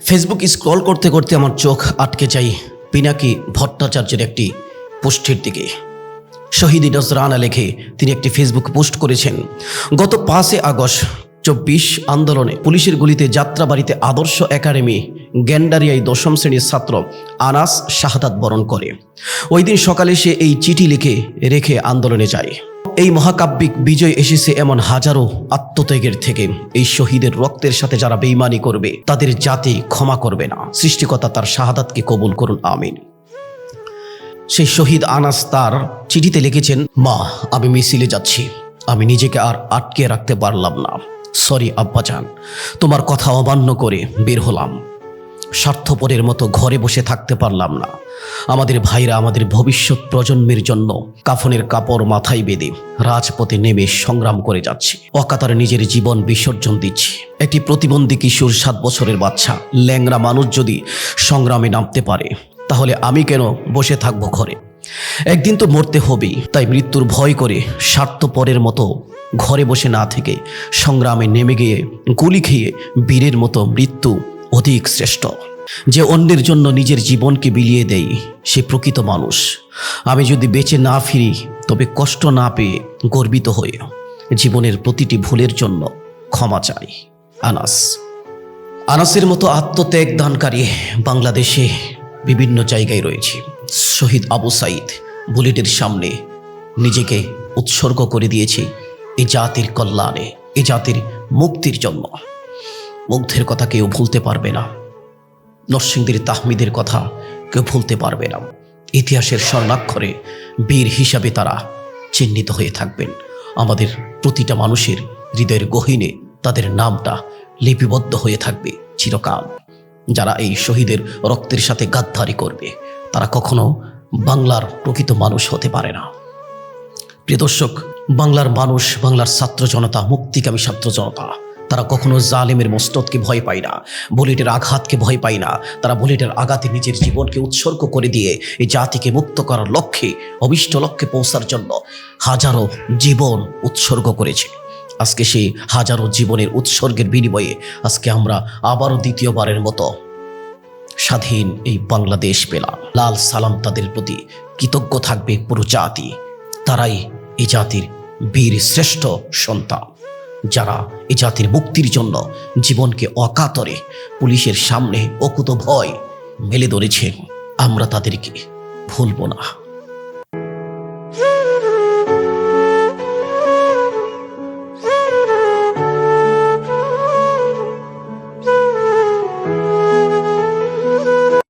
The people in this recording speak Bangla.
ফেসবুক স্ক্রল করতে করতে আমার চোখ আটকে যাই পিনাকি ভট্টাচার্যের একটি পোস্টের দিকে। শহীদ নজরানা লেখে তিনি একটি ফেসবুক পোস্ট করেছেন। গত পাঁচে আগস্ট চব্বিশ আন্দোলনে পুলিশের গুলিতে যাত্রাবাড়িতে আদর্শ একাডেমি গ্যান্ডারিয়ায় দশম শ্রেণির ছাত্র আনাস শাহাদাত বরণ করে। ওই দিন সকালে সে এই চিঠি লিখে রেখে আন্দোলনে যায়। এই মহাকাব্যিক বিজয় এসেছে এমন হাজারো আত্মত্যাগের থেকে। এই শহীদের রক্তের সাথে যারা বেইমানি করবে, তাদের জাতি ক্ষমা করবে না। সৃষ্টিকর্তা তার শাহাদাতকে কবুল করুন, আমিন। সেই শহীদ আনাস তার চিঠিতে লিখেছেন, মা, আমি মিছিলে যাচ্ছি। আমি নিজেকে আর আটকে রাখতে পারলাম না। সরি, আব্বাজান। তোমার কথা অমান্য করে বের হলাম। স্বার্থপরের মতো ঘরে বসে থাকতে পারলাম না। আমাদের ভাইরা আমাদের ভবিষ্যৎ প্রজন্মের জন্য কাফনের কাপড় মাথায় বেঁধে রাজপথে নেমে সংগ্রাম করে যাচ্ছে। অকাতারে নিজের জীবন বিসর্জন দিচ্ছে। একটি প্রতিবন্ধী কিশোর সাত বছরের বাচ্চা ল্যাংরা মানুষ যদি সংগ্রামে নামতে পারে, তাহলে আমি কেন বসে থাকব ঘরে? একদিন তো মরতে হবেই, তাই মৃত্যুর ভয় করে স্বার্থপরের মতো ঘরে বসে না থেকে সংগ্রামে নেমে গিয়ে গুলি খেয়ে বীরের মতো মৃত্যু অধিক শ্রেষ্ঠ। যে অন্যের জন্য নিজের জীবনকে বিলিয়ে দেয়, সে প্রকৃত মানুষ। আমি যদি বেঁচে না ফিরি, তবে কষ্ট না পেয়ে গর্বিত হয়ে জীবনের প্রতিটি ভুলের জন্য ক্ষমা চাই। আনাস। আনাসের মতো আত্মত্যাগ দানকারী বাংলাদেশে বিভিন্ন জায়গায় রয়েছে। শহীদ আবু সাইদ বুলেটের সামনে নিজেকে উৎসর্গ করে দিয়েছে এ জাতির কল্যাণে, এ জাতির মুক্তির জন্য। মুগ্ধের কথা কেউ ভুলতে পারবে না। নরসিংদীর তাহমিদের কথা কেউ ভুলতে পারবে না। ইতিহাসের স্বর্ণাক্ষরে বীর হিসাবে তারা চিহ্নিত হয়ে থাকবেন। আমাদের প্রতিটা মানুষের হৃদয়ের গহীনে তাদের নামটা লিপিবদ্ধ হয়ে থাকবে চিরকাল। যারা এই শহীদের রক্তের সাথে গাদ্দারি করবে, তারা কখনো বাংলার প্রকৃত মানুষ হতে পারে না। প্রিয় দর্শক, বাংলার মানুষ, বাংলার ছাত্র জনতা, মুক্তিকামী ছাত্র জনতা তারা কখনো জালেমের মস্তদকে ভয় পায় না, বুলেটের আঘাতকে ভয় পায় না। তারা বুলেটের আঘাতে নিজের জীবনকে উৎসর্গ করে দিয়ে এই জাতিকে মুক্ত করার লক্ষ্যে, অভিষ্ট লক্ষ্যে পৌঁছার জন্য হাজারো জীবন উৎসর্গ করেছে। আজকে সেই হাজারো জীবনের উৎসর্গের বিনিময়ে আজকে আমরা আবারও দ্বিতীয়বারের মতো স্বাধীন এই বাংলাদেশ পেলাম। লাল সালাম তাদের প্রতি কৃতজ্ঞ থাকবে পুরো জাতি। তারাই এই জাতির বীর শ্রেষ্ঠ সন্তান। যারা এই জাতির মুক্তির জন্য জীবনকে অকাতরে পুলিশের সামনে অকুত ভয় মেলে ধরেছে, আমরা তাদেরকে ভুলব না।